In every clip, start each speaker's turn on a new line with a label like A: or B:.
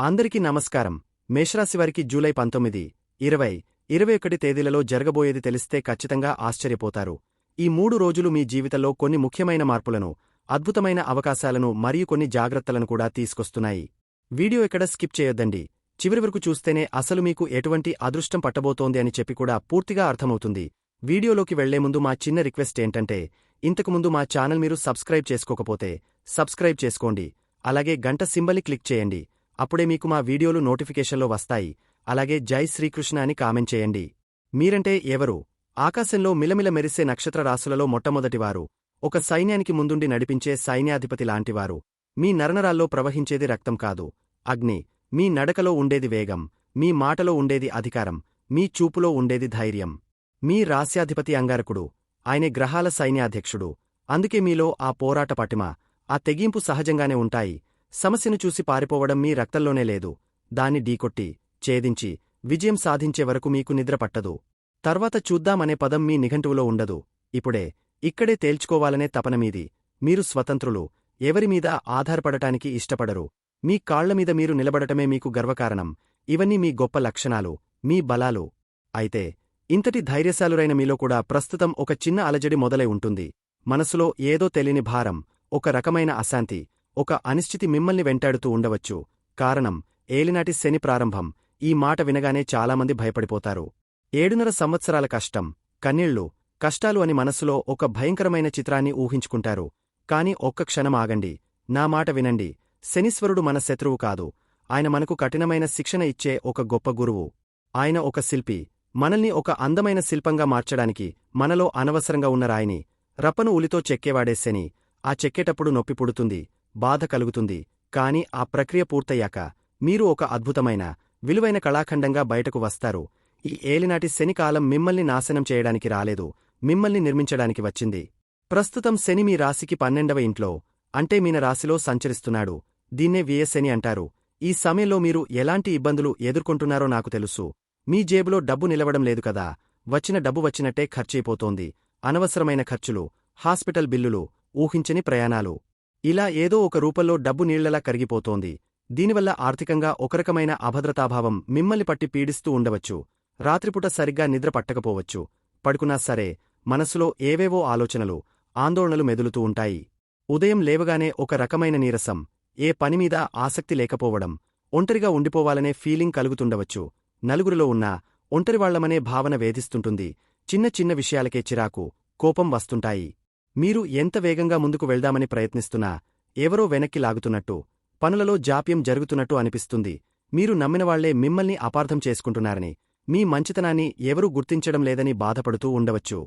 A: అందరికీ నమస్కారం. మేషరాశివారికి జూలై పంతొమ్మిది ఇరవై ఇరవై ఒకటి తేదీలలో జరగబోయేది తెలిస్తే ఖచ్చితంగా ఆశ్చర్యపోతారు. ఈ మూడు రోజులు మీ జీవితంలో కొన్ని ముఖ్యమైన మార్పులను అద్భుతమైన అవకాశాలను మరియు కొన్ని జాగ్రత్తలను కూడా తీసుకొస్తున్నాయి. వీడియో ఎక్కడ స్కిప్ చేయొద్దండి. చివరి వరకు చూస్తేనే అసలు మీకు ఎటువంటి అదృష్టం పట్టబోతోంది అని చెప్పి కూడా పూర్తిగా అర్థమవుతుంది. వీడియోలోకి వెళ్ళే ముందు మా చిన్న రిక్వెస్ట్ ఏంటంటే ఇంతకుముందు మా ఛానల్ మీరు సబ్స్క్రైబ్ చేసుకోకపోతే సబ్స్క్రైబ్ చేసుకోండి. అలాగే గంట సింబల్ని క్లిక్ చేయండి. అప్పుడే మీకు మా వీడియోలు నోటిఫికేషన్లో వస్తాయి. అలాగే జై శ్రీకృష్ణ అని కామెంట్ చేయండి. మీరంటే ఎవరు? ఆకాశంలో మిలమిల మెరిసే నక్షత్ర రాసులలో మొట్టమొదటివారు. ఒక సైన్యానికి ముందుండి నడిపించే సైన్యాధిపతి లాంటివారు. మీ నరనరాల్లో ప్రవహించేది రక్తం కాదు. అగ్ని. మీ నడకలో ఉండేది వేగం. మీ మాటలో ఉండేది అధికారం. మీ చూపులో ఉండేది ధైర్యం. మీ రాస్యాధిపతి అంగారకుడు. ఆయనే గ్రహాల సైన్యాధ్యక్షుడు. అందుకే మీలో ఆ పోరాట పటిమ. ఆ తెగింపు సహజంగానే ఉంటాయి. సమస్యను చూసి పారిపోవడం మీ రక్తంలోనే లేదు. దాన్ని ఢీకొట్టి ఛేదించి విజయం సాధించే వరకు మీకు నిద్ర పట్టదు. తర్వాత చూద్దామనే పదం మీ నిఘంటువులో ఉండదు. ఇప్పుడే ఇక్కడే తేల్చుకోవాలనే తపన మీది. మీరు స్వతంత్రులు ఎవరిమీద ఆధారపడటానికి ఇష్టపడరు. మీ కాళ్ళమీద మీరు నిలబడటమే మీకు గర్వకారణం. ఇవన్నీ మీ గొప్ప లక్షణాలు మీ బలాలు. అయితే ఇంతటి ధైర్యశాలురైన మీలో కూడా ప్రస్తుతం ఒక చిన్న అలజడి మొదలై ఉంటుంది. మనసులో ఏదో తెలియని భారం ఒక రకమైన అశాంతి ఒక అనిశ్చితి మిమ్మల్ని వెంటాడుతూ ఉండవచ్చు. కారణం ఏలినాటి శని ప్రారంభం. ఈ మాట వినగానే చాలామంది భయపడిపోతారు. ఏడున్నర సంవత్సరాల కష్టం. కన్నీళ్ళు కష్టాలు అని మనస్సులో ఒక భయంకరమైన చిత్రాన్ని ఊహించుకుంటారు. కాని ఒక్క క్షణం ఆగండి. నా మాట వినండి. శనీశ్వరుడు మన శత్రువు కాదు. ఆయన మనకు కఠినమైన శిక్షణ ఇచ్చే ఒక గొప్ప గురువు. ఆయన ఒక శిల్పి. మనల్ని ఒక అందమైన శిల్పంగా మార్చడానికి మనలో అనవసరంగా ఉన్న రాయిని రప్పను ఉలితో చెక్కేవాడే శని. ఆ చెక్కేటప్పుడు నొప్పి పుడుతుంది. బాధ కలుగుతుంది. కాని ఆ ప్రక్రియ పూర్తయ్యాక మీరు ఒక అద్భుతమైన విలువైన కళాఖండంగా బయటకు వస్తారు. ఈ ఏలినాటి శనికాలం మిమ్మల్ని నాశనం చేయడానికి రాలేదు మిమ్మల్ని నిర్మించడానికి వచ్చింది. ప్రస్తుతం శని మీ రాశికి పన్నెండవ ఇంట్లో అంటే మీన రాశిలో సంచరిస్తున్నాడు. దీన్నే వియశని అంటారు. ఈ సమయంలో మీరు ఎలాంటి ఇబ్బందులు ఎదుర్కొంటున్నారో నాకు తెలుసు. మీ జేబులో డబ్బు నిలవడం లేదు కదా. వచ్చిన డబ్బు వచ్చినట్టే ఖర్చయిపోతోంది అనవసరమైన ఖర్చులు హాస్పిటల్ బిల్లులు ఊహించని ప్రయాణాలు. ఇలా ఏదో ఒక రూపంలో డబ్బు నీళ్ళలా కరిగిపోతోంది. దీనివల్ల ఆర్థికంగా ఒకరకమైన అభద్రతాభావం మిమ్మల్ని పట్టి పీడిస్తూ ఉండవచ్చు. రాత్రిపూట సరిగ్గా నిద్ర పట్టకపోవచ్చు. పడుకున్నా సరే మనసులో ఏవేవో ఆలోచనలు ఆందోళనలు మెదులుతూ ఉంటాయి. ఉదయం లేవగానే ఒక రకమైన నీరసం ఏ పనిమీద ఆసక్తి లేకపోవడం ఒంటరిగా ఉండిపోవాలనే ఫీలింగ్ కలుగుతుండవచ్చు. నలుగురిలో ఉన్నా ఒంటరివాళ్ళమనే భావన వేధిస్తుంటుంది. చిన్న చిన్న విషయాలకే చిరాకు కోపం వస్తుంటాయి. మీరు ఎంత వేగంగా ముందుకు వెళ్దామని ప్రయత్నిస్తున్నా ఎవరో వెనక్కి లాగుతున్నట్టు పనులలో జాప్యం జరుగుతున్నట్టు అనిపిస్తుంది. మీరు నమ్మినవాళ్ళే మిమ్మల్ని అపార్థం చేసుకుంటున్నారని మీ మంచితనాన్ని ఎవరూ గుర్తించడం లేదని బాధపడుతూ ఉండవచ్చు.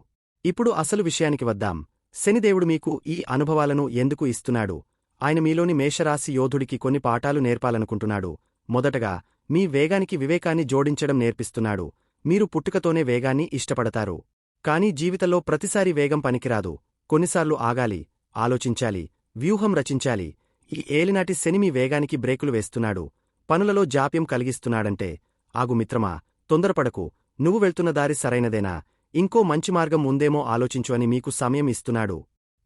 A: ఇప్పుడు అసలు విషయానికి వద్దాం. శనిదేవుడు మీకు ఈ అనుభవాలను ఎందుకు ఇస్తున్నాడు? ఆయన మీలోని మేషరాశి యోధుడికి కొన్ని పాఠాలు నేర్పాలనుకుంటున్నాడు. మొదటగా మీ వేగానికి వివేకాన్ని జోడించడం నేర్పిస్తున్నాడు. మీరు పుట్టుకతోనే వేగాన్ని ఇష్టపడతారు. కానీ జీవితంలో ప్రతిసారి వేగం పనికిరాదు. కొన్నిసార్లు ఆగాలి ఆలోచించాలి వ్యూహం రచించాలి. ఈ ఏలినాటి శనిమి వేగానికి బ్రేకులు వేస్తున్నాడు. పనులలో జాప్యం కలిగిస్తున్నాడంటే ఆగు మిత్రమా తొందరపడకు. నువ్వు వెళ్తున్న దారి సరైనదేనా? ఇంకో మంచి మార్గం ఉందేమో ఆలోచించు అని మీకు సమయం ఇస్తున్నాడు.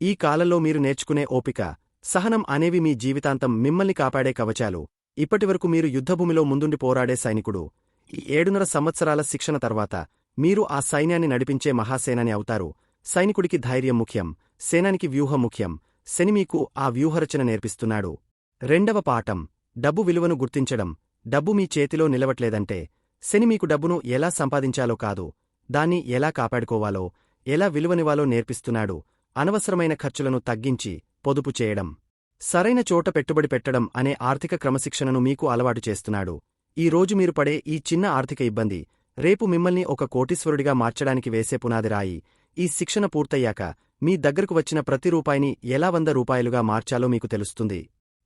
A: ఈ కాలంలో మీరు నేర్చుకునే ఓపిక సహనం అనేవి మీ జీవితాంతం మిమ్మల్ని కాపాడే కవచాలు. ఇప్పటివరకు మీరు యుద్ధభూమిలో ముందుండి పోరాడే సైనికుడు. ఈ ఏడున్నర సంవత్సరాల శిక్షణ తర్వాత మీరు ఆ సైన్యాన్ని నడిపించే మహాసేనాని అవుతారు. సైనికుడికి ధైర్యం ముఖ్యం సేనానికి వ్యూహం ముఖ్యం. శని మీకు ఆ వ్యూహరచన నేర్పిస్తున్నాడు. రెండవ పాఠం డబ్బు విలువను గుర్తించడం. డబ్బు మీ చేతిలో నిలవట్లేదంటే శని మీకు డబ్బును ఎలా సంపాదించాలో కాదు దాన్ని ఎలా కాపాడుకోవాలో ఎలా విలువనివాలో నేర్పిస్తున్నాడు. అనవసరమైన ఖర్చులను తగ్గించి పొదుపు చేయడం. సరైన చోట పెట్టుబడి పెట్టడం అనే ఆర్థిక క్రమశిక్షణను మీకు అలవాటు చేస్తున్నాడు. ఈ రోజు మీరు పడే ఈ చిన్న ఆర్థిక ఇబ్బంది రేపు మిమ్మల్ని ఒక కోటీశ్వరుడిగా మార్చడానికి వేసే పునాది రాయి. ఈ శిక్షణ పూర్తయ్యాక మీ దగ్గరకు వచ్చిన ప్రతి రూపాయిని ఎలా వంద రూపాయలుగా మార్చాలో మీకు తెలుస్తుంది.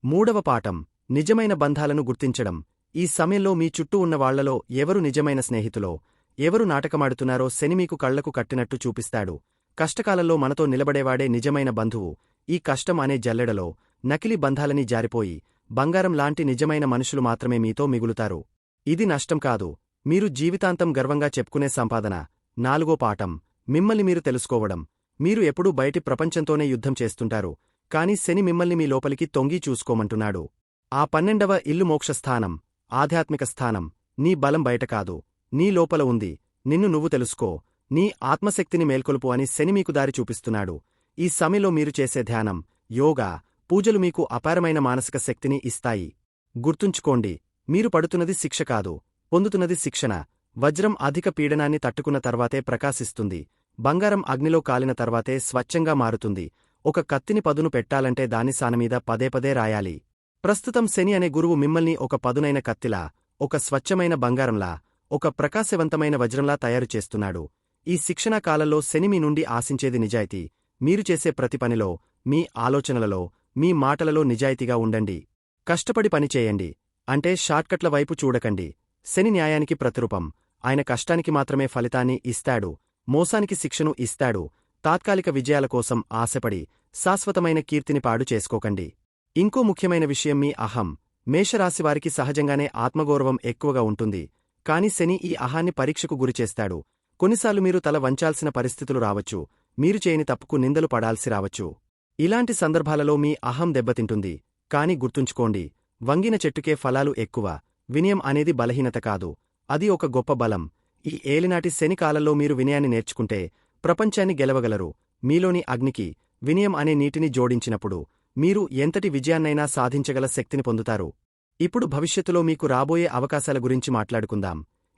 A: మూడవ పాఠం నిజమైన బంధాలను గుర్తించడం. ఈ సమయంలో మీ చుట్టూ ఉన్న వాళ్ళలో ఎవరు నిజమైన స్నేహితులో ఎవరు నాటకమాడుతున్నారో శని మీకు కళ్ళకు కట్టినట్టు చూపిస్తాడు. కష్టకాలంలో మనతో నిలబడేవాడే నిజమైన బంధువు ఈ కష్టం అనే జల్లెడలో నకిలీ బంధాలని జారిపోయి బంగారం లాంటి నిజమైన మనుషులు మాత్రమే మీతో మిగులుతారు. ఇది నష్టం కాదు మీరు జీవితాంతం గర్వంగా చెప్పుకునే సంపాదన. నాలుగో పాఠం మిమ్మల్ని మీరు తెలుసుకోవడం. మీరు ఎప్పుడూ బయటి ప్రపంచంతోనే యుద్ధం చేస్తుంటారు. కాని శని మిమ్మల్ని మీ లోపలికి తొంగి చూసుకోమంటున్నాడు. ఆ పన్నెండవ ఇల్లు మోక్షస్థానం ఆధ్యాత్మిక స్థానం. నీ బలం బయట కాదు. నీ లోపల ఉంది. నిన్ను నువ్వు తెలుసుకో. నీ ఆత్మశక్తిని మేల్కొలుపు అని శని మీకు దారి చూపిస్తున్నాడు. ఈ సమయంలో మీరు చేసే ధ్యానం యోగా పూజలు మీకు అపారమైన మానసిక శక్తిని ఇస్తాయి. గుర్తుంచుకోండి. మీరు పడుతున్నది శిక్ష కాదు పొందుతున్నది శిక్షణ. వజ్రం అధిక పీడనాన్ని తట్టుకున్న తర్వాతే ప్రకాశిస్తుంది. బంగారం అగ్నిలో కాలిన తర్వాతే స్వచ్ఛంగా మారుతుంది. ఒక కత్తిని పదును పెట్టాలంటే దాని సానమీద పదే పదే రాయాలి. ప్రస్తుతం శని అనే గురువు మిమ్మల్ని ఒక పదునైన కత్తిలా ఒక స్వచ్ఛమైన బంగారంలా ఒక ప్రకాశవంతమైన వజ్రంలా తయారు చేస్తున్నాడు. ఈ శిక్షణా కాలంలో శని మీ నుండి ఆశించేది నిజాయితీ. మీరు చేసే ప్రతి పనిలో మీ ఆలోచనలలో మీ మాటలలో నిజాయితీగా ఉండండి. కష్టపడి పనిచేయండి అంటే షార్ట్కట్ల వైపు చూడకండి. శని న్యాయానికి ప్రతిరూపం. ఆయన కష్టానికి మాత్రమే ఫలితాన్ని ఇస్తాడు మోసానికి శిక్షను ఇస్తాడు తాత్కాలిక విజయాల కోసం ఆశపడి శాశ్వతమైన కీర్తిని పాడు చేసుకోకండి. ఇంకో ముఖ్యమైన విషయం మీ అహం. మేషరాశివారికి సహజంగానే ఆత్మగౌరవం ఎక్కువగా ఉంటుంది కాని శని ఈ అహాన్ని పరీక్షకు గురిచేస్తాడు కొన్నిసార్లు మీరు తల వంచాల్సిన పరిస్థితులు రావచ్చు మీరు చేయని తప్పుకు నిందలు పడాల్సి రావచ్చు. ఇలాంటి సందర్భాలలో మీ అహం దెబ్బతింటుంది కాని గుర్తుంచుకోండి వంగిన చెట్టుకే ఫలాలు ఎక్కువ వినయం అనేది బలహీనత కాదు. అది ఒక గొప్ప బలం. ఈ ఏలినాటి శని కాలంలో మీరు వినయాన్ని నేర్చుకుంటే ప్రపంచాన్ని గెలవగలరు. మీలోని అగ్నికి వినయం అనే నీటిని జోడించినప్పుడు మీరు ఎంతటి విజయాన్నైనా సాధించగల శక్తిని పొందుతారు. ఇప్పుడు భవిష్యత్తులో మీకు రాబోయే అవకాశాల గురించి మాట్లాడుకుందాం.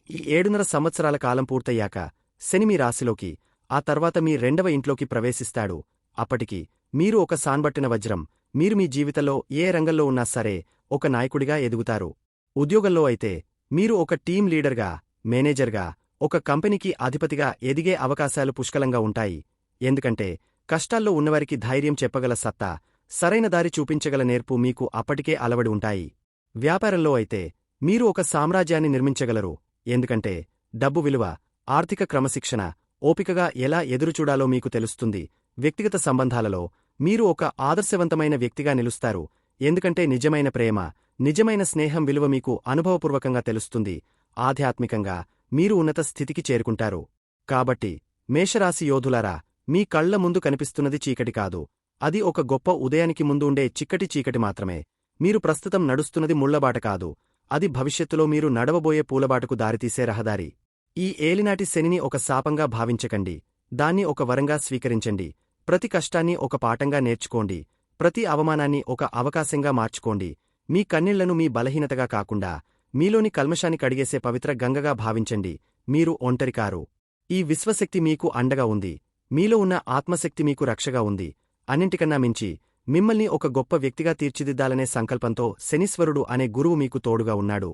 A: ఈ ఏడున్నర సంవత్సరాల కాలం పూర్తయ్యాక శని మీ రాశిలోకి ఆ తర్వాత మీ రెండవ ఇంట్లోకి ప్రవేశిస్తాడు. అప్పటికి మీరు ఒక సాన్బట్టిన వజ్రం మీరు మీ జీవితంలో ఏ రంగంలో ఉన్నా సరే ఒక నాయకుడిగా ఎదుగుతారు. ఉద్యోగంలో అయితే మీరు ఒక టీం లీడర్గా మేనేజర్గా ఒక కంపెనీకి అధిపతిగా ఎదిగే అవకాశాలు పుష్కలంగా ఉంటాయి. ఎందుకంటే కష్టాల్లో ఉన్నవారికి ధైర్యం చెప్పగల సత్తా సరైన దారి చూపించగల నేర్పు మీకు అప్పటికే అలవడి ఉంటాయి. వ్యాపారంలో అయితే మీరు ఒక సామ్రాజ్యాన్ని నిర్మించగలరు. ఎందుకంటే డబ్బు విలువ ఆర్థిక క్రమశిక్షణ ఓపికగా ఎలా ఎదురుచూడాలో మీకు తెలుస్తుంది. వ్యక్తిగత సంబంధాలలో మీరు ఒక ఆదర్శవంతమైన వ్యక్తిగా నిలుస్తారు. ఎందుకంటే నిజమైన ప్రేమ నిజమైన స్నేహం విలువ మీకు అనుభవపూర్వకంగా తెలుస్తుంది. ఆధ్యాత్మికంగా మీరు ఉన్నత స్థితికి చేరుకుంటారు. కాబట్టి మేషరాశి యోధులారా మీ కళ్ళ ముందు కనిపిస్తున్నది చీకటి కాదు. అది ఒక గొప్ప ఉదయానికి ముందు ఉండే చిక్కటి చీకటి మాత్రమే. మీరు ప్రస్తుతం నడుస్తున్నది ముళ్ళబాట కాదు. అది భవిష్యత్తులో మీరు నడవబోయే పూలబాటకు దారితీసే రహదారి. ఈ ఏలినాటి శనిని ఒక శాపంగా భావించకండి. దాన్ని ఒక వరంగా స్వీకరించండి. ప్రతి కష్టాన్ని ఒక పాఠంగా నేర్చుకోండి. ప్రతి అవమానాన్ని ఒక అవకాశంగా మార్చుకోండి. మీ కన్నీళ్ళను మీ బలహీనతగా కాకుండా మీలోని కల్మషాన్ని కడిగేసే పవిత్ర గంగగా భావించండి. మీరు ఒంటరికారు. ఈ విశ్వశక్తి మీకు అండగా ఉంది. మీలో ఉన్న ఆత్మశక్తి మీకు రక్షగా ఉంది. అన్నింటికన్నా మించి మిమ్మల్ని ఒక గొప్ప వ్యక్తిగా తీర్చిదిద్దాలనే సంకల్పంతో శనీశ్వరుడు అనే గురువు మీకు తోడుగా ఉన్నాడు.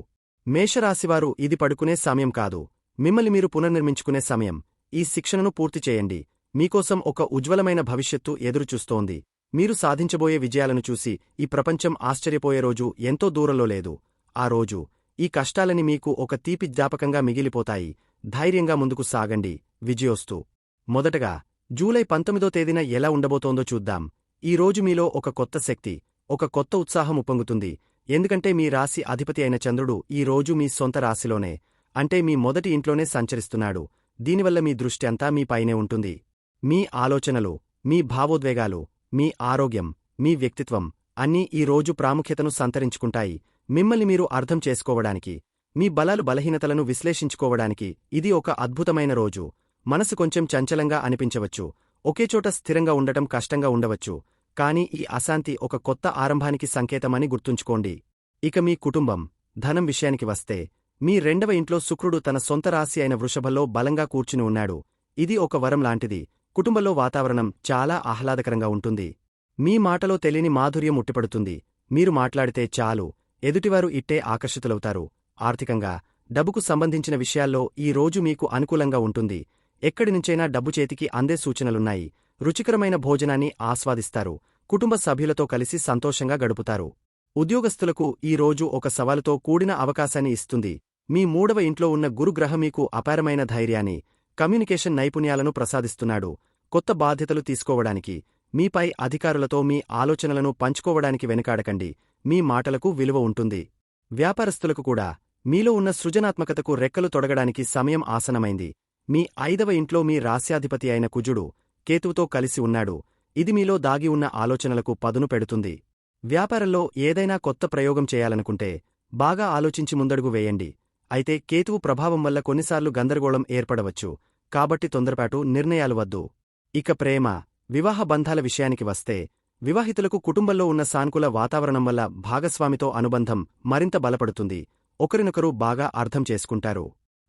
A: మేషరాశివారు ఇది పడుకునే సమయం కాదు. మిమ్మల్ని మీరు పునర్నిర్మించుకునే సమయం. ఈ శిక్షణను పూర్తి చేయండి. మీకోసం ఒక ఉజ్వలమైన భవిష్యత్తు ఎదురుచూస్తోంది. మీరు సాధించబోయే విజయాలను చూసి ఈ ప్రపంచం ఆశ్చర్యపోయే రోజు ఎంతో దూరంలో లేదు. ఆ రోజు ఈ కష్టాలని మీకు ఒక తీపి జ్ఞాపకంగా మిగిలిపోతాయి. ధైర్యంగా ముందుకు సాగండి. విజయోస్తు. మొదటగా జూలై పంతొమ్మిదో తేదీన ఎలా ఉండబోతోందో చూద్దాం. ఈ రోజు మీలో ఒక కొత్త శక్తి ఒక కొత్త ఉత్సాహం ఉప్పొంగుతుంది. ఎందుకంటే మీ రాశి అధిపతి అయిన చంద్రుడు ఈ రోజు మీ సొంత రాశిలోనే అంటే మీ మొదటి ఇంట్లోనే సంచరిస్తున్నాడు. దీనివల్ల మీ దృష్టి అంతా మీ పైనే ఉంటుంది. మీ ఆలోచనలు మీ భావోద్వేగాలు మీ ఆరోగ్యం మీ వ్యక్తిత్వం అన్నీ ఈ రోజు ప్రాముఖ్యతను సంతరించుకుంటాయి. మిమ్మల్ని మీరు అర్థం చేసుకోవడానికి మీ బలాలు బలహీనతలను విశ్లేషించుకోవడానికి ఇది ఒక అద్భుతమైన రోజు. మనసు కొంచెం చంచలంగా అనిపించవచ్చు ఒకేచోట స్థిరంగా ఉండటం కష్టంగా ఉండవచ్చు కాని ఈ అశాంతి ఒక కొత్త ఆరంభానికి సంకేతమని గుర్తుంచుకోండి. ఇక మీ కుటుంబం ధనం విషయానికి వస్తే మీ రెండవ ఇంట్లో శుక్రుడు తన సొంత రాశి అయిన వృషభలో బలంగా కూర్చుని ఉన్నాడు. ఇది ఒక వరం లాంటిది కుటుంబంలో వాతావరణం చాలా ఆహ్లాదకరంగా ఉంటుంది. మీ మాటలో తెలియని మాధుర్యం ఉట్టిపడుతుంది. మీరు మాట్లాడితే చాలు. ఎదుటివారు ఇట్టే ఆకర్షితులవుతారు. ఆర్థికంగా డబ్బుకు సంబంధించిన విషయాల్లో ఈ రోజు మీకు అనుకూలంగా ఉంటుంది. ఎక్కడి నుంచైనా డబ్బు చేతికి అందే సూచనలున్నాయి. రుచికరమైన భోజనాన్ని ఆస్వాదిస్తారు. కుటుంబ సభ్యులతో కలిసి సంతోషంగా గడుపుతారు. ఉద్యోగస్తులకు ఈ రోజు ఒక సవాలుతో కూడిన అవకాశాన్ని ఇస్తుంది. మీ మూడవ ఇంట్లో ఉన్న గురుగ్రహం మీకు అపారమైన ధైర్యాన్ని కమ్యూనికేషన్ నైపుణ్యాలను ప్రసాదిస్తున్నాడు. కొత్త బాధ్యతలు తీసుకోవడానికి మీపై అధికారులతో మీ ఆలోచనలను పంచుకోవడానికి వెనుకాడకండి. మీ మాటలకు విలువ ఉంటుంది. వ్యాపారస్తులకు కూడా మీలో ఉన్న సృజనాత్మకతకు రెక్కలు తొడగడానికి సమయం ఆసనమైంది. మీ ఐదవ ఇంట్లో మీ రాస్యాధిపతి అయిన కుజుడు కేతువుతో కలిసి ఉన్నాడు. ఇది మీలో దాగి ఉన్న ఆలోచనలకు పదును పెడుతుంది. వ్యాపారంలో ఏదైనా కొత్త ప్రయోగం చేయాలనుకుంటే బాగా ఆలోచించి ముందడుగు వేయండి. అయితే కేతువు ప్రభావం వల్ల కొన్నిసార్లు గందరగోళం ఏర్పడవచ్చు. కాబట్టి తొందరపాటు నిర్ణయాలు వద్దు. ఇక ప్రేమ వివాహ బంధాల విషయానికి వస్తే వివాహితులకు కుటుంబంలో ఉన్న సానుకూల వాతావరణం వల్ల భాగస్వామితో అనుబంధం మరింత బలపడుతుంది. ఒకరినొకరు బాగా అర్థం చేసుకుంటారు.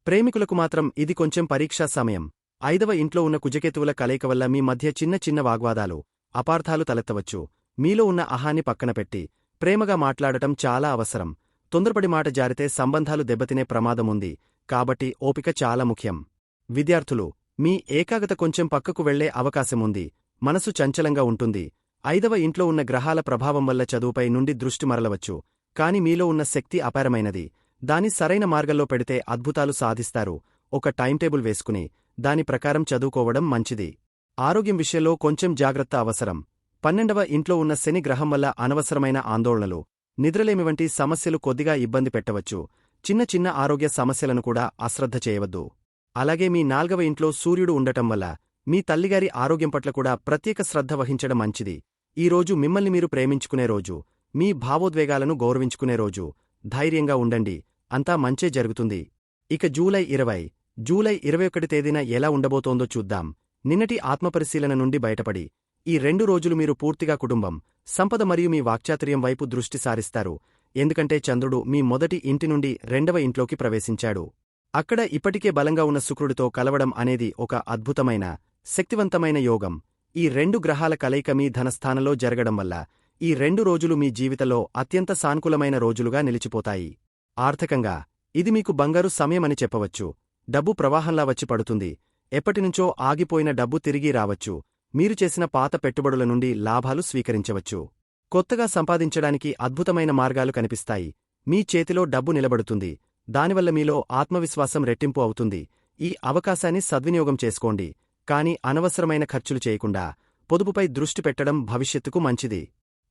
A: ప్రేమికులకు మాత్రం ఇది కొంచెం పరీక్షా సమయం. ఐదవ ఇంట్లో ఉన్న కుజకేతువుల కలయిక వల్ల మీ మధ్య చిన్న చిన్న వాగ్వాదాలు అపార్థాలు తలెత్తవచ్చు. మీలో ఉన్న అహాన్ని పక్కన పెట్టి ప్రేమగా మాట్లాడటం చాలా అవసరం. తొందరపడి మాట జారితే సంబంధాలు దెబ్బతినే ప్రమాదముంది. కాబట్టి ఓపిక చాలా ముఖ్యం. విద్యార్థులు మీ ఏకాగ్రత కొంచెం పక్కకు వెళ్ళే అవకాశముంది. మనసు చంచలంగా ఉంటుంది. ఐదవ ఇంట్లో ఉన్న గ్రహాల ప్రభావం వల్ల చదువుపై నుండి దృష్టి మరలవచ్చు. కాని మీలో ఉన్న శక్తి అపారమైనది. దాని సరైన మార్గంలో పెడితే అద్భుతాలు సాధిస్తారు. ఒక టైంటేబుల్ వేసుకుని దాని ప్రకారం చదువుకోవడం మంచిది. ఆరోగ్యం విషయంలో కొంచెం జాగ్రత్త అవసరం. పన్నెండవ ఇంట్లో ఉన్న శని గ్రహం వల్ల అనవసరమైన ఆందోళనలు. నిద్రలేమి వంటి సమస్యలు కొద్దిగా ఇబ్బంది పెట్టవచ్చు. చిన్న చిన్న ఆరోగ్య సమస్యలను కూడా అశ్రద్ధ చేయవద్దు. అలాగే మీ నాల్గవ ఇంట్లో సూర్యుడు ఉండటం వల్ల మీ తల్లిగారి ఆరోగ్యం పట్ల కూడా ప్రత్యేక శ్రద్ధ వహించడం మంచిది. ఈరోజు మిమ్మల్ని మీరు ప్రేమించుకునే రోజు మీ భావోద్వేగాలను గౌరవించుకునే రోజు. ధైర్యంగా ఉండండి. అంతా మంచే జరుగుతుంది. ఇక జూలై ఇరవై. జూలై ఇరవై ఒకటి తేదీన ఎలా ఉండబోతోందో చూద్దాం. నిన్నటి ఆత్మపరిశీలన నుండి బయటపడి ఈ రెండు రోజులు మీరు పూర్తిగా కుటుంబం సంపద మరియు మీ వాక్చాతుర్యం వైపు దృష్టి సారిస్తారు ఎందుకంటే చంద్రుడు మీ మొదటి ఇంటి నుండి రెండవ ఇంట్లోకి ప్రవేశించాడు. అక్కడ ఇప్పటికే బలంగా ఉన్న శుక్రుడితో కలవడం అనేది ఒక అద్భుతమైన శక్తివంతమైన యోగం. ఈ రెండు గ్రహాల కలయిక మీ ధనస్థానంలో జరగడం వల్ల ఈ రెండు రోజులు మీ జీవితంలో అత్యంత సానుకూలమైన రోజులుగా నిలిచిపోతాయి. ఆర్థికంగా ఇది మీకు బంగారు సమయమని చెప్పవచ్చు. డబ్బు ప్రవాహంలా వచ్చి పడుతుంది. ఎప్పటినుంచో ఆగిపోయిన డబ్బు తిరిగి రావచ్చు. మీరు చేసిన పాత పెట్టుబడుల నుండి లాభాలు స్వీకరించవచ్చు. కొత్తగా సంపాదించడానికి అద్భుతమైన మార్గాలు కనిపిస్తాయి. మీ చేతిలో డబ్బు నిలబడుతుంది. దానివల్ల మీలో ఆత్మవిశ్వాసం రెట్టింపు అవుతుంది. ఈ అవకాశాన్ని సద్వినియోగం చేసుకోండి. కాని అనవసరమైన ఖర్చులు చేయకుండా పొదుపుపై దృష్టి పెట్టడం భవిష్యత్తుకు మంచిది.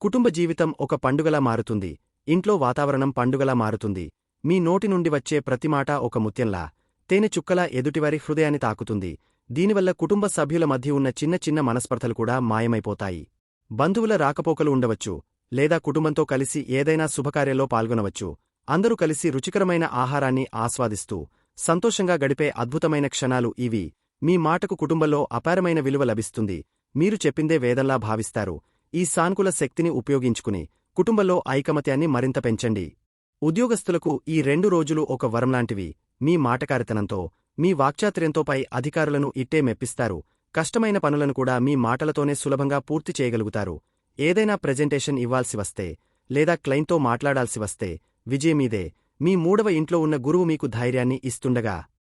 A: కుటుంబ జీవితం ఒక పండుగలా మారుతుంది. ఇంట్లో వాతావరణం పండుగలా మారుతుంది. మీ నోటి నుండి వచ్చే ప్రతిమాట ఒక ముత్యంలా తేనె చుక్కలా ఎదుటివారి హృదయాన్ని తాకుతుంది. దీనివల్ల కుటుంబ సభ్యుల మధ్య ఉన్న చిన్న చిన్న మనస్పర్ధలు కూడా మాయమైపోతాయి. బంధువుల రాకపోకలు ఉండవచ్చు లేదా కుటుంబంతో కలిసి ఏదైనా శుభకార్యంలో పాల్గొనవచ్చు. అందరూ కలిసి రుచికరమైన ఆహారాన్ని ఆస్వాదిస్తూ సంతోషంగా గడిపే అద్భుతమైన క్షణాలు ఇవి. మీ మాటకు కుటుంబంలో అపారమైన విలువ లభిస్తుంది. మీరు చెప్పిందే వేదంలా భావిస్తారు. ఈ సానుకూల శక్తిని ఉపయోగించుకుని కుటుంబంలో ఐకమత్యాన్ని మరింత పెంచండి. ఉద్యోగస్తులకు ఈ రెండు రోజులు ఒక వరంలాంటివి మీ మాటకారితనంతో మీ వాక్చాతుర్యంతోపై అధికారులను ఇట్టే మెప్పిస్తారు. కష్టమైన పనులను కూడా మీ మాటలతోనే సులభంగా పూర్తి చేయగలుగుతారు. ఏదైనా ప్రెజెంటేషన్ ఇవ్వాల్సి వస్తే లేదా క్లయింట్తో మాట్లాడాల్సి వస్తే విజయమీదే మీ మూడవ ఇంట్లో ఉన్న గురువు మీకు ధైర్యాన్ని ఇస్తుండగా.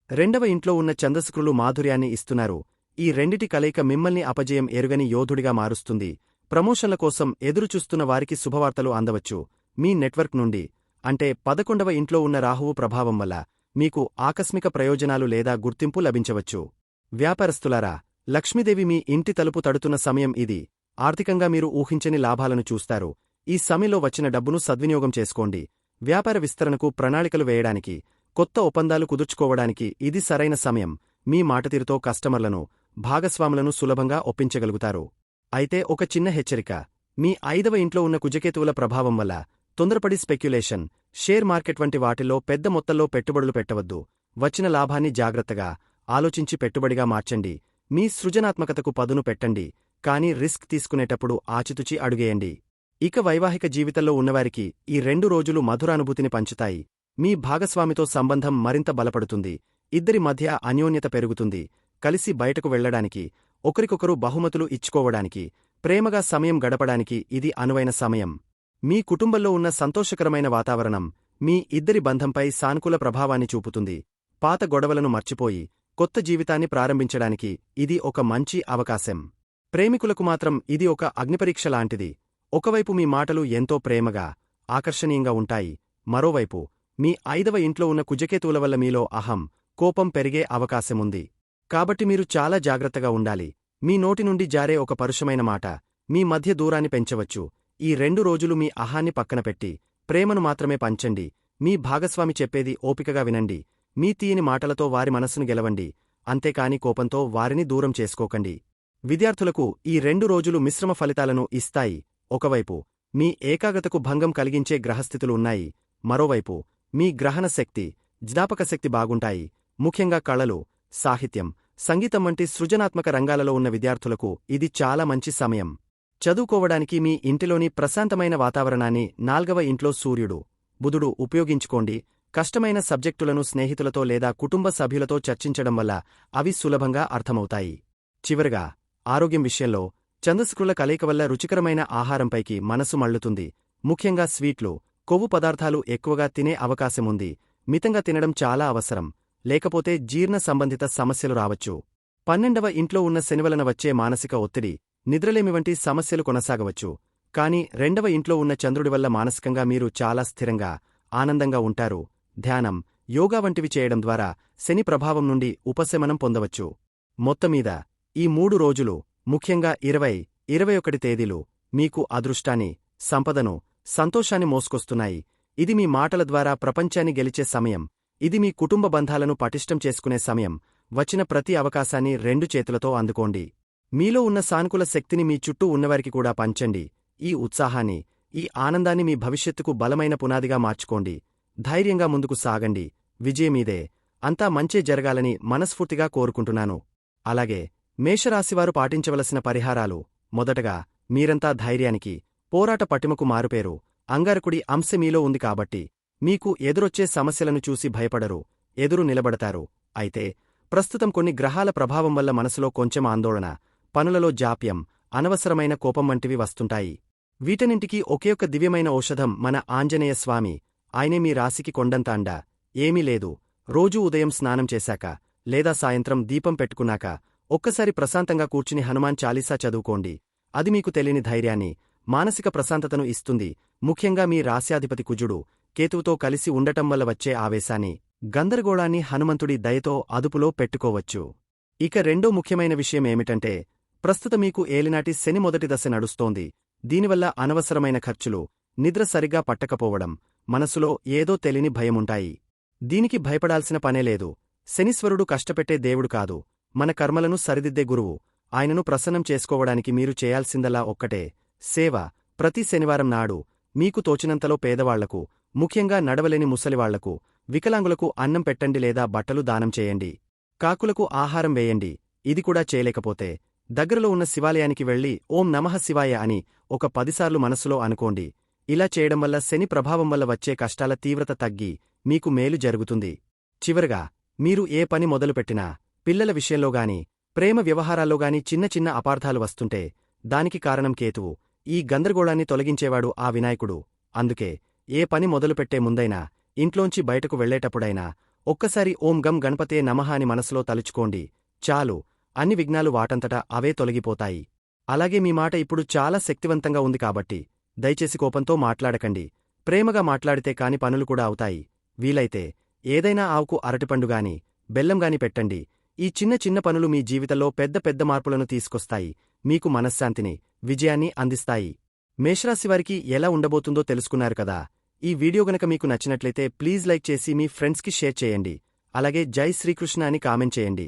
A: రెండవ ఇంట్లో ఉన్న చందస్కృలు మాధుర్యాన్ని ఇస్తున్నారు. ఈ రెండిటి కలయిక మిమ్మల్ని అపజయం ఎరుగని యోధుడిగా మారుస్తుంది. ప్రమోషన్ల కోసం ఎదురుచూస్తున్న వారికి శుభవార్తలు అందవచ్చు. మీ నెట్వర్క్ నుండి అంటే పదకొండవ ఇంట్లో ఉన్న రాహువు ప్రభావం వల్ల. మీకు ఆకస్మిక ప్రయోజనాలు లేదా గుర్తింపు లభించవచ్చు. వ్యాపారస్తులారా లక్ష్మీదేవి మీ ఇంటి తలుపు తడుతున్న సమయం ఇది. ఆర్థికంగా మీరు ఊహించని లాభాలను చూస్తారు. ఈ సమయంలో వచ్చిన డబ్బును సద్వినియోగం చేసుకోండి. వ్యాపార విస్తరణకు ప్రణాళికలు వేయడానికి కొత్త ఒప్పందాలు కుదుర్చుకోవడానికి ఇది సరైన సమయం. మీ మాటతీరుతో కస్టమర్లను భాగస్వాములను సులభంగా ఒప్పించగలుగుతారు. అయితే ఒక చిన్న హెచ్చరిక. మీ ఐదవ ఇంట్లో ఉన్న కుజకేతువుల ప్రభావం వల్ల తొందరపడి స్పెక్యులేషన్ షేర్ మార్కెట్ వంటి వాటిలో పెద్ద మొత్తంలో పెట్టుబడులు పెట్టవద్దు. వచ్చిన లాభాన్ని జాగ్రత్తగా ఆలోచించి పెట్టుబడిగా మార్చండి. మీ సృజనాత్మకతకు పదును పెట్టండి. కానీ రిస్క్ తీసుకునేటప్పుడు ఆచితుచి అడుగేయండి. ఇక వైవాహిక జీవితంలో ఉన్నవారికి ఈ రెండు రోజులు మధురానుభూతిని పంచుతాయి. మీ భాగస్వామితో సంబంధం మరింత బలపడుతుంది. ఇద్దరి మధ్య అన్యోన్యత పెరుగుతుంది. కలిసి బయటకు వెళ్ళడానికి ఒకరికొకరు బహుమతులు ఇచ్చుకోవడానికి ప్రేమగా సమయం గడపడానికి ఇది అనువైన సమయం. మీ కుటుంబంలో ఉన్న సంతోషకరమైన వాతావరణం మీ ఇద్దరి బంధంపై సానుకూల ప్రభావాన్ని చూపుతుంది. పాత గొడవలను మర్చిపోయి కొత్త జీవితాన్ని ప్రారంభించడానికి ఇది ఒక మంచి అవకాశం. ప్రేమికులకు మాత్రం ఇది ఒక అగ్నిపరీక్ష లాంటిది. ఒకవైపు మీ మాటలు ఎంతో ప్రేమగా ఆకర్షణీయంగా ఉంటాయి. మరోవైపు మీ ఐదవ ఇంట్లో ఉన్న కుజకేతువుల వల్ల మీలో అహం కోపం పెరిగే అవకాశముంది. కాబట్టి మీరు చాలా జాగ్రత్తగా ఉండాలి. మీ నోటి నుండి జారే ఒక పరుషమైన మాట మీ మధ్య దూరాన్ని పెంచవచ్చు. ఈ రెండు రోజులు మీ అహాన్ని పక్కన పెట్టి ప్రేమను మాత్రమే పంచండి. మీ భాగస్వామి చెప్పేది ఓపికగా వినండి. మీ తీయని మాటలతో వారి మనస్సును గెలవండి. అంతేకాని కోపంతో వారిని దూరం చేసుకోకండి. విద్యార్థులకు ఈ రెండు రోజులు మిశ్రమ ఫలితాలను ఇస్తాయి. ఒకవైపు మీ ఏకాగ్రతకు భంగం కలిగించే గ్రహస్థితులు ఉన్నాయి. మరోవైపు మీ గ్రహణ శక్తి జ్ఞాపక శక్తి బాగుంటాయి. ముఖ్యంగా కళలు సాహిత్యం సంగీతం వంటి సృజనాత్మక రంగాలలో ఉన్న విద్యార్థులకు ఇది చాలా మంచి సమయం. చదువుకోవడానికి మీ ఇంటిలోని ప్రశాంతమైన వాతావరణాన్ని నాల్గవ ఇంట్లో సూర్యుడు బుధుడు ఉపయోగించుకోండి. కష్టమైన సబ్జెక్టులను స్నేహితులతో లేదా కుటుంబ సభ్యులతో చర్చించడం వల్ల అవి సులభంగా అర్థమవుతాయి. చివరగా ఆరోగ్యం విషయంలో చందస్కృల కలయిక వల్ల రుచికరమైన ఆహారంపైకి మనసు మళ్ళుతుంది ముఖ్యంగా స్వీట్లు కొవ్వు పదార్థాలు ఎక్కువగా తినే అవకాశముంది. మితంగా తినడం చాలా అవసరం. లేకపోతే జీర్ణ సంబంధిత సమస్యలు రావచ్చు. పన్నెండవ ఇంట్లో ఉన్న శనివలన వచ్చే మానసిక ఒత్తిడి నిద్రలేమి వంటి సమస్యలు కొనసాగవచ్చు. కాని రెండవ ఇంట్లో ఉన్న చంద్రుడి వల్ల మానసికంగా మీరు చాలా స్థిరంగా ఆనందంగా ఉంటారు. ధ్యానం యోగా వంటివి చేయడం ద్వారా శని ప్రభావం నుండి ఉపశమనం పొందవచ్చు. మొత్తమీద ఈ మూడు రోజులు ముఖ్యంగా ఇరవై ఇరవై ఒకటి తేదీలు మీకు అదృష్టాన్ని సంపదను సంతోషాన్ని మోసుకొస్తున్నాయి. ఇది మీ మాటల ద్వారా ప్రపంచాన్ని గెలిచే సమయం. ఇది మీ కుటుంబ బంధాలను పటిష్టం చేసుకునే సమయం. వచ్చిన ప్రతి అవకాశాన్ని రెండు చేతులతో అందుకోండి. మీలో ఉన్న సానుకూల శక్తిని మీ చుట్టూ ఉన్నవారికి కూడా పంచండి. ఈ ఉత్సాహాన్ని ఈ ఆనందాన్ని మీ భవిష్యత్తుకు బలమైన పునాదిగా మార్చుకోండి. ధైర్యంగా ముందుకు సాగండి. విజయమీదే. అంతా మంచే జరగాలని మనస్ఫూర్తిగా కోరుకుంటున్నాను. అలాగే మేషరాశివారు పాటించవలసిన పరిహారాలు. మొదటగా మీరంతా ధైర్యానికి పోరాట పటిమకు మారుపేరు. అంగారకుడి అంశ మీలో ఉంది కాబట్టి మీకు ఎదురొచ్చే సమస్యలను చూసి భయపడరు ఎదురు నిలబడతారు. అయితే ప్రస్తుతం కొన్ని గ్రహాల ప్రభావం వల్ల మనసులో కొంచెం ఆందోళన పనులలో జాప్యం అనవసరమైన కోపం వంటివి వస్తుంటాయి. వీటన్నింటికీ ఒకే ఒక దివ్యమైన ఔషధం మన ఆంజనేయ స్వామి. ఆయనే మీ రాశికి కొండంతాండ ఏమీ లేదు. రోజూ ఉదయం స్నానం చేశాక లేదా సాయంత్రం దీపం పెట్టుకున్నాక ఒక్కసారి ప్రశాంతంగా కూర్చుని హనుమాన్ చాలీసా చదువుకోండి. అది మీకు తెలియని ధైర్యాన్ని మానసిక ప్రశాంతతను ఇస్తుంది. ముఖ్యంగా మీ రాశ్యాధిపతి కుజుడు కేతువుతో కలిసి ఉండటం వల్ల వచ్చే ఆవేశాన్ని గందరగోళాన్ని హనుమంతుడి దయతో అదుపులో పెట్టుకోవచ్చు. ఇక రెండో ముఖ్యమైన విషయమేమిటంటే ప్రస్తుత మీకు ఏలినాటి శని మొదటి దశ నడుస్తోంది. దీనివల్ల అనవసరమైన ఖర్చులు నిద్ర సరిగ్గా పట్టకపోవడం మనసులో ఏదో తెలియని భయముంటాయి. దీనికి భయపడాల్సిన పనేలేదు శనిశ్వరుడు కష్టపెట్టే దేవుడు కాదు. మన కర్మలను సరిదిద్దే గురువు. ఆయనను ప్రసన్నం చేసుకోవడానికి మీరు చేయాల్సిందలా ఒక్కటే. సేవ ప్రతి శనివారం నాడు మీకు తోచినంతలో పేదవాళ్ళకు ముఖ్యంగా నడవలేని ముసలివాళ్ళకు వికలాంగులకు అన్నం పెట్టండి లేదా బట్టలు దానం చేయండి. కాకులకు ఆహారం వేయండి. ఇది కూడా చేయలేకపోతే దగ్గరలో ఉన్న శివాలయానికి వెళ్ళి ఓం నమః శివాయ అని ఒక పదిసార్లు మనసులో అనుకోండి. ఇలా చేయడం వల్ల శని ప్రభావం వల్ల వచ్చే కష్టాల తీవ్రత తగ్గి మీకు మేలు జరుగుతుంది. చివరగా మీరు ఏ పని మొదలుపెట్టినా పిల్లల విషయంలోగాని ప్రేమ వ్యవహారాల్లోగాని చిన్న చిన్న అపార్థాలు వస్తుంటే దానికి కారణం కేతువు. ఈ గందరగోళాన్ని తొలగించేవాడు ఆ వినాయకుడు. అందుకే ఏ పని మొదలుపెట్టే ముందైనా ఇంట్లోంచి బయటకు వెళ్ళేటప్పుడైనా ఒక్కసారి ఓం గం గణపతే నమః అని మనసులో తలుచుకోండి. చాలు అన్ని విఘ్నాలు వాటంతటా అవే తొలగిపోతాయి. అలాగే మీ మాట ఇప్పుడు చాలా శక్తివంతంగా ఉంది కాబట్టి దయచేసి కోపంతో మాట్లాడకండి. ప్రేమగా మాట్లాడితే కాని పనులు కూడా అవుతాయి. వీలైతే ఏదైనా ఆవుకు అరటిపండుగాని బెల్లంగాని పెట్టండి. ఈ చిన్న చిన్న పనులు మీ జీవితంలో పెద్ద పెద్ద మార్పులను తీసుకొస్తాయి. మీకు మనశ్శాంతిని విజయాన్ని అందిస్తాయి. మేషరాశివారికి ఎలా ఉండబోతుందో తెలుసుకున్నారు కదా? ఈ వీడియో గనక మీకు నచ్చినట్లయితే ప్లీజ్ లైక్ చేసి మీ ఫ్రెండ్స్కి షేర్ చేయండి. అలాగే జై శ్రీకృష్ణ అని కామెంట్ చేయండి.